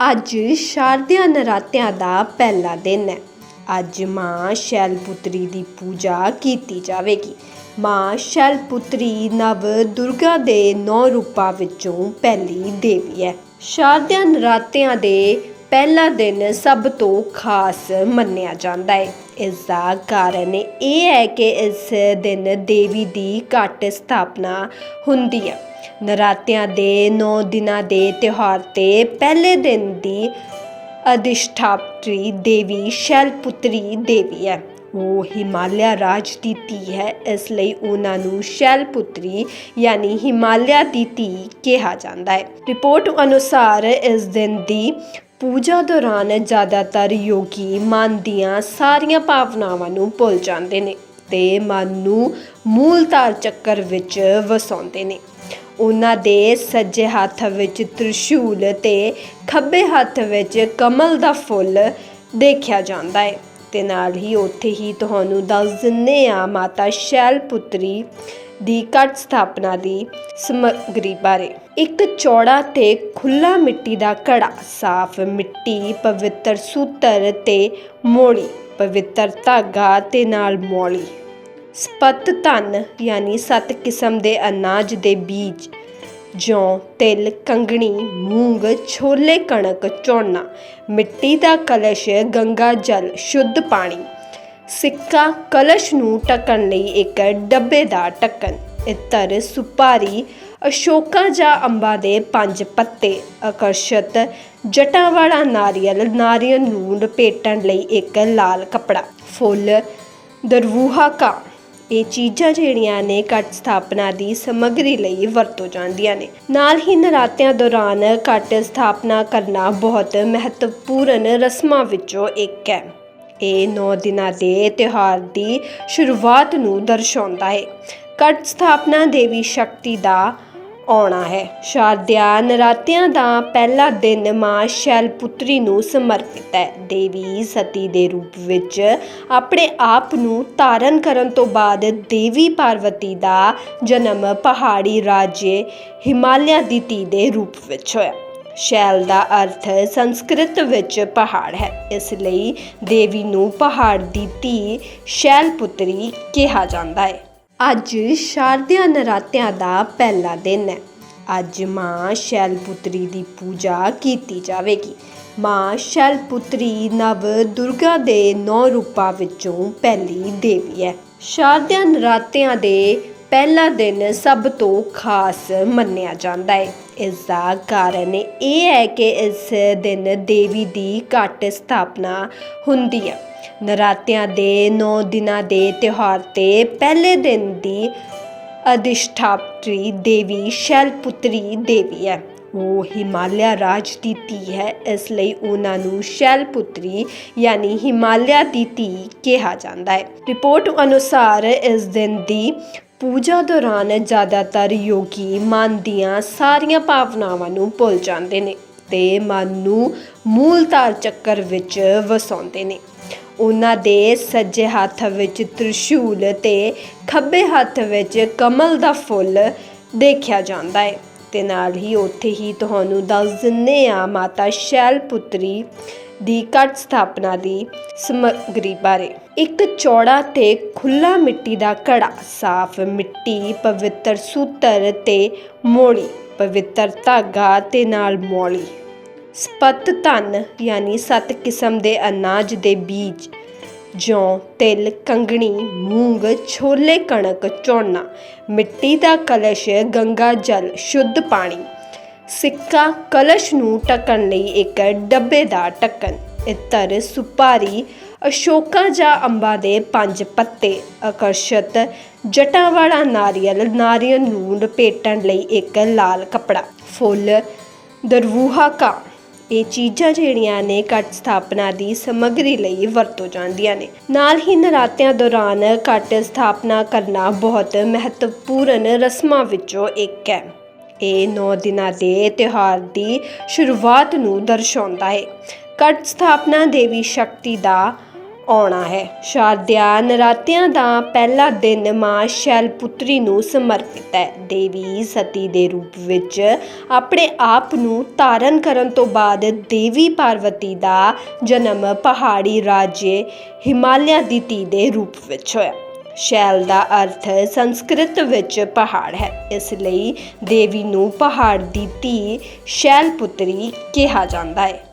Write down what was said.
ਅੱਜ ਸ਼ਾਰਦਿਆ ਨਰਾਤਿਆਂ ਦਾ ਪਹਿਲਾ ਦਿਨ ਹੈ। ਅੱਜ ਮਾਂ ਸ਼ੈਲਪੁੱਤਰੀ ਦੀ ਪੂਜਾ ਕੀਤੀ ਜਾਵੇਗੀ। ਮਾਂ ਸ਼ੈਲਪੁੱਤਰੀ ਨਵ ਦੁਰਗਾ ਦੇ ਨੌ ਰੂਪਾਂ ਵਿੱਚੋਂ ਪਹਿਲੀ ਦੇਵੀ ਹੈ। ਸ਼ਾਰਦਿਆ ਨਰਾਤਿਆਂ ਦੇ ਪਹਿਲਾ ਦਿਨ ਸਭ ਤੋਂ ਖਾਸ ਮੰਨਿਆ ਜਾਂਦਾ ਹੈ। ਇਸ ਦਾ ਕਾਰਨ ਇਹ ਹੈ ਕਿ ਇਸ ਦਿਨ ਦੇਵੀ ਦੀ ਘੱਟ ਸਥਾਪਨਾ ਹੁੰਦੀ ਹੈ। ਨਰਾਤਿਆਂ ਦੇ 9 ਦਿਨਾਂ ਦੇ ਤਿਉਹਾਰ ਤੇ ਪਹਿਲੇ ਦਿਨ ਦੀ ਅਧਿਸ਼ਠਾਤਰੀ ਦੇਵੀ ਸ਼ੈਲਪੁੱਤਰੀ ਦੇਵੀ ਹੈ। ਉਹ ਹਿਮਾਲਿਆ ਰਾਜ ਦੀ ਧੀ ਹੈ। ਇਸ ਲਈ ਉਹਨਾਂ ਨੂੰ ਸ਼ੈਲਪੁੱਤਰੀ ਯਾਨੀ ਹਿਮਾਲਿਆ ਦੀ ਧੀ ਕਿਹਾ ਜਾਂਦਾ ਹੈ। ਰਿਪੋਰਟ ਅਨੁਸਾਰ ਇਸ ਦਿਨ ਦੀ ਪੂਜਾ ਦੌਰਾਨ ਜ਼ਿਆਦਾਤਰ ਯੋਗੀ ਮਨ ਦੀਆਂ ਸਾਰੀਆਂ ਭਾਵਨਾਵਾਂ ਨੂੰ ਭੁੱਲ ਜਾਂਦੇ ਨੇ ਤੇ ਮਨ ਨੂੰ ਮੂਲ ਤਾਲ ਚੱਕਰ ਵਿੱਚ ਵਸਾਉਂਦੇ ਨੇ। ਉਹਨਾਂ ਦੇ ਸੱਜੇ ਹੱਥ ਵਿੱਚ ਤ੍ਰਿਸ਼ੂਲ ਤੇ ਖੱਬੇ ਹੱਥ ਵਿੱਚ ਕਮਲ ਦਾ ਫੁੱਲ ਦੇਖਿਆ ਜਾਂਦਾ ਹੈ। ਤੇ ਨਾਲ ਹੀ ਉੱਥੇ ਹੀ ਤੁਹਾਨੂੰ ਦੱਸ ਦਿੰਨੇ ਆ ਮਾਤਾ ਸ਼ੈਲਪੁੱਤਰੀ ਦੀ ਘਟ ਸਥਾਪਨਾ ਦੀ ਸਮੱਗਰੀ ਬਾਰੇ। ਇੱਕ ਚੌੜਾ ਤੇ ਖੁੱਲਾ ਮਿੱਟੀ ਦਾ ਘੜਾ, ਸਾਫ਼ ਮਿੱਟੀ, ਪਵਿੱਤਰ ਸੂਤਰ ਤੇ ਮੋੜੀ, ਪਵਿੱਤਰ ਧਾਗਾ ਤੇ ਨਾਲ ਮੋਲੀ। ਸਪਤ ਧਨ, ਯਾਨੀ ਸੱਤ ਕਿਸਮ ਦੇ ਅਨਾਜ ਦੇ ਬੀਜ ਜੌਂ ਤਿਲ, ਕੰਗਣੀ, ਮੂੰਗ, ਛੋਲੇ, ਕਣਕ, ਝੋਨਾ, ਮਿੱਟੀ ਦਾ ਕਲਸ਼, ਗੰਗਾ ਜਲ, ਸ਼ੁੱਧ ਪਾਣੀ। ਸਿੱਕਾ ਕਲਸ਼ ਨੂੰ ਟਕਣ ਲਈ ਇੱਕ ਡੱਬੇ ਦਾ ਟੱਕਣ ਇਤਰ ਸੁਪਾਰੀ, ਅਸ਼ੋਕਾ ਜਾਂ ਅੰਬਾ ਦੇ ਪੰਜ ਪੱਤੇ। ਆਕਰਸ਼ਤ ਜਟਾਂ ਵਾਲਾ ਨਾਰੀਅਲ ਨਾਰੀਅਲ ਨੂੰ ਲਪੇਟਣ ਲਈ ਇੱਕ ਲਾਲ ਕੱਪੜਾ। ਫੁੱਲ, ਦਰਵੂਹਾ ਕਾ ਇਹ ਚੀਜ਼ਾਂ ਜਿਹੜੀਆਂ ਨੇ ਘਟ ਸਥਾਪਨਾ ਦੀ ਸਮੱਗਰੀ ਲਈ ਵਰਤੋਂ ਜਾਂਦੀਆਂ ਨੇ। ਨਾਲ ਹੀ ਨਰਾਤਿਆਂ ਦੌਰਾਨ ਘਟ ਸਥਾਪਨਾ ਕਰਨਾ ਬਹੁਤ ਮਹੱਤਵਪੂਰਨ ਰਸਮਾਂ ਵਿੱਚੋਂ ਇੱਕ ਹੈ। ਇਹ 9 ਦਿਨਾਂ ਦੇ ਤਿਉਹਾਰ ਦੀ ਸ਼ੁਰੂਆਤ ਨੂੰ ਦਰਸਾਉਂਦਾ ਹੈ। ਘਟ ਸਥਾਪਨਾ ਦੇਵੀ ਸ਼ਕਤੀ ਦਾ ਆਉਣਾ ਹੈ। ਸ਼ਾਰਦਿਆ ਨਰਾਤਿਆਂ ਦਾ ਪਹਿਲਾ ਦਿਨ ਮਾਂ ਸ਼ੈਲਪੁੱਤਰੀ ਨੂੰ ਸਮਰਪਿਤ ਹੈ। ਦੇਵੀ ਸਤੀ ਦੇ ਰੂਪ ਵਿੱਚ ਆਪਣੇ ਆਪ ਨੂੰ ਧਾਰਨ ਕਰਨ ਤੋਂ ਬਾਅਦ ਦੇਵੀ ਪਾਰਵਤੀ ਦਾ ਜਨਮ ਪਹਾੜੀ ਰਾਜੇ ਹਿਮਾਲਿਆ ਦੀ ਧੀ ਦੇ ਰੂਪ ਵਿੱਚ ਹੋਇਆ। ਸ਼ੈਲ ਦਾ ਅਰਥ ਸੰਸਕ੍ਰਿਤ ਵਿੱਚ ਪਹਾੜ ਹੈ। ਇਸ ਲਈ ਦੇਵੀ ਨੂੰ ਪਹਾੜ ਦੀ ਧੀ ਸ਼ੈਲਪੁੱਤਰੀ ਕਿਹਾ ਜਾਂਦਾ ਹੈ। ਅੱਜ ਸ਼ਾਰਦਿਆ ਨਰਾਤਿਆਂ ਦਾ ਪਹਿਲਾ ਦਿਨ ਹੈ। ਅੱਜ ਮਾਂ ਸ਼ੈਲਪੁੱਤਰੀ ਦੀ ਪੂਜਾ ਕੀਤੀ ਜਾਵੇਗੀ। ਮਾਂ ਸ਼ੈਲਪੁੱਤਰੀ ਨਵ ਦੁਰਗਾ ਦੇ ਨੌ ਰੂਪਾਂ ਵਿੱਚੋਂ ਪਹਿਲੀ ਦੇਵੀ ਹੈ। ਸ਼ਾਰਦਿਆ ਨਰਾਤਿਆਂ ਦੇ ਪਹਿਲਾ ਦਿਨ ਸਭ ਤੋਂ ਖਾਸ ਮੰਨਿਆ ਜਾਂਦਾ ਹੈ। ਇਸ ਦਾ ਕਾਰਨ ਇਹ ਹੈ ਕਿ ਇਸ ਦਿਨ ਦੇਵੀ ਦੀ ਘੱਟ ਸਥਾਪਨਾ ਹੁੰਦੀ ਹੈ। ਨਰਾਤਿਆਂ ਦੇ 9 ਦਿਨਾਂ ਦੇ ਤਿਉਹਾਰ ਤੇ ਪਹਿਲੇ ਦਿਨ ਦੀ ਅਧਿਸ਼ਠਾਤਰੀ ਦੇਵੀ ਸ਼ੈਲਪੁੱਤਰੀ ਦੇਵੀ ਹੈ। ਉਹ ਹਿਮਾਲਿਆ ਰਾਜ ਦੀ ਧੀ ਹੈ। ਇਸ ਲਈ ਉਹਨਾਂ ਨੂੰ ਸ਼ੈਲਪੁੱਤਰੀ ਯਾਨੀ ਹਿਮਾਲਿਆ ਦੀ ਧੀ ਕਿਹਾ ਜਾਂਦਾ ਹੈ। ਰਿਪੋਰਟ ਅਨੁਸਾਰ ਇਸ ਦਿਨ ਦੀ ਪੂਜਾ ਦੌਰਾਨ ਜ਼ਿਆਦਾਤਰ ਯੋਗੀ ਮਨ ਦੀਆਂ ਸਾਰੀਆਂ ਭਾਵਨਾਵਾਂ ਨੂੰ ਭੁੱਲ ਜਾਂਦੇ ਨੇ ਤੇ ਮਨ ਨੂੰ ਮੂਲ ਤਾਲ ਚੱਕਰ ਵਿੱਚ ਵਸਾਉਂਦੇ ਨੇ। ਉਹਨਾਂ ਦੇ ਸੱਜੇ ਹੱਥ ਵਿੱਚ ਤ੍ਰਿਸ਼ੂਲ ਤੇ ਖੱਬੇ ਹੱਥ ਵਿੱਚ ਕਮਲ ਦਾ ਫੁੱਲ ਦੇਖਿਆ ਜਾਂਦਾ ਹੈ। ਤੇ ਨਾਲ ਹੀ ਉੱਥੇ ਹੀ ਤੁਹਾਨੂੰ ਦੱਸ ਦਿੰਨੇ ਆ ਮਾਤਾ ਸ਼ੈਲਪੁੱਤਰੀ ਦੀ ਘੱਟ ਸਥਾਪਨਾ ਦੀ ਸਮੱਗਰੀ ਬਾਰੇ। ਇੱਕ ਚੌੜਾ ਤੇ ਖੁੱਲਾ ਮਿੱਟੀ ਦਾ ਘੜਾ, ਸਾਫ਼ ਮਿੱਟੀ, ਪਵਿੱਤਰ ਸੂਤਰ ਤੇ ਮੋਲੀ ਪਵਿੱਤਰ ਧਾਗਾ ਤੇ ਨਾਲ ਮੌਲੀ। ਸਪਤ ਧਨ ਯਾਨੀ ਸੱਤ ਕਿਸਮ ਦੇ ਅਨਾਜ ਦੇ ਬੀਜ, ਜੌਂ, ਤਿਲ, ਕੰਗਣੀ, ਮੂੰਗ, ਛੋਲੇ, ਕਣਕ, ਝੋਨਾ, ਮਿੱਟੀ ਦਾ ਕਲਸ਼, ਗੰਗਾ, ਜਲ, ਸ਼ੁੱਧ ਪਾਣੀ। ਸਿੱਕਾ ਕਲਸ਼ ਨੂੰ ਢੱਕਣ ਲਈ ਇੱਕ ਡੱਬੇ ਦਾ ਢੱਕਣ। ਇਤਰ ਸੁਪਾਰੀ ਅਸ਼ੋਕਾ ਜਾਂ ਅੰਬਾ ਦੇ ਪੰਜ ਪੱਤੇ ਆਕਰਸ਼ਤ ਜਟਾਂ ਵਾਲਾ ਨਾਰੀਅਲ ਨਾਰੀਅਲ ਨੂੰ ਲਪੇਟਣ ਲਈ ਇੱਕ ਲਾਲ ਕੱਪੜਾ। ਫੁੱਲ ਦਰਵੂਹਾ ਕਾ ਇਹ ਚੀਜ਼ਾਂ ਜਿਹੜੀਆਂ ਨੇ ਘਟ ਸਥਾਪਨਾ ਦੀ ਸਮੱਗਰੀ ਲਈ ਵਰਤੋਂ ਜਾਂਦੀਆਂ ਨੇ। ਨਾਲ ਹੀ ਨਰਾਤਿਆਂ ਦੌਰਾਨ ਘਟ ਸਥਾਪਨਾ ਕਰਨਾ ਬਹੁਤ ਮਹੱਤਵਪੂਰਨ ਰਸਮਾਂ ਵਿੱਚੋਂ ਇੱਕ ਹੈ। ਇਹ 9 ਦਿਨਾਂ ਦੇ ਤਿਉਹਾਰ ਦੀ ਸ਼ੁਰੂਆਤ ਨੂੰ ਦਰਸਾਉਂਦਾ ਹੈ। ਕਟ ਸਥਾਪਨਾ ਦੇਵੀ ਸ਼ਕਤੀ ਦਾ ਆਉਣਾ ਹੈ। ਸ਼ਾਰਦਿਆ ਨਰਾਤਿਆਂ ਦਾ ਪਹਿਲਾ ਦਿਨ ਮਾਂ ਸ਼ੈਲਪੁੱਤਰੀ ਨੂੰ ਸਮਰਪਿਤ ਹੈ। ਦੇਵੀ ਸਤੀ ਦੇ ਰੂਪ ਵਿੱਚ ਆਪਣੇ ਆਪ ਨੂੰ ਧਾਰਨ ਕਰਨ ਤੋਂ ਬਾਅਦ ਦੇਵੀ ਪਾਰਵਤੀ ਦਾ ਜਨਮ ਪਹਾੜੀ ਰਾਜੇ ਹਿਮਾਲਿਆ ਦੀ ਧੀ ਦੇ ਰੂਪ ਵਿੱਚ ਹੋਇਆ। ਸ਼ੈਲ ਦਾ ਅਰਥ ਸੰਸਕ੍ਰਿਤ ਵਿੱਚ ਪਹਾੜ ਹੈ। ਇਸ ਲਈ ਦੇਵੀ ਨੂੰ ਪਹਾੜ ਦੀ ਧੀ ਸ਼ੈਲਪੁੱਤਰੀ ਕਿਹਾ ਜਾਂਦਾ ਹੈ।